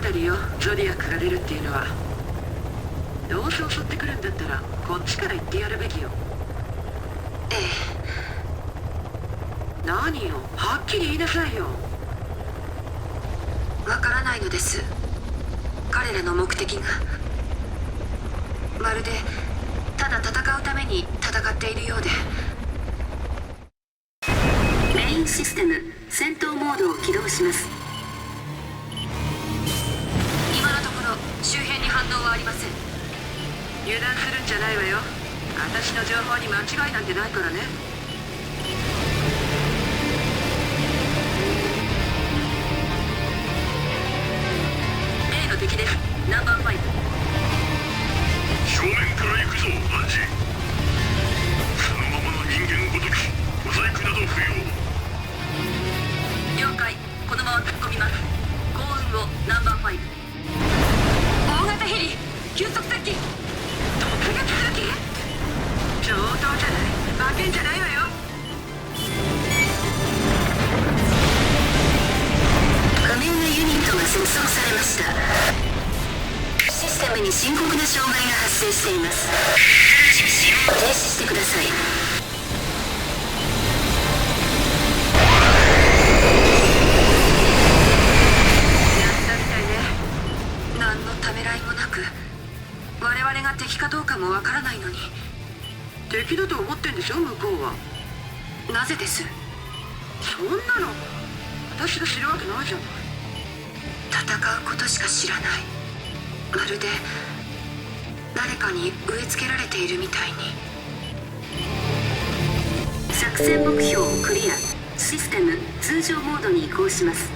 当たりよゾディアックが出るっていうのは。どうせ襲ってくるんだったらこっちから言ってやるべきよ。え何よはっきり言いなさいよ。えわからないのです。彼らの目的が。まるでただ戦うために戦っているようで。メインシステム戦闘モードを起動します油断するんじゃないわよ。私の情報に間違いなんてないからね。じゃないわよ。加盟のユニットが接続されました。システムに深刻な障害が発生しています。停止してください。やったみたいね。何のためらいもなく。我々が敵かどうかもわからないのに敵だと思ってんでしょ向こうは。なぜです？そんなの。私が知るわけないじゃない。戦うことしか知らない。まるで誰かに植え付けられているみたいに。作戦目標クリア。システム通常モードに移行します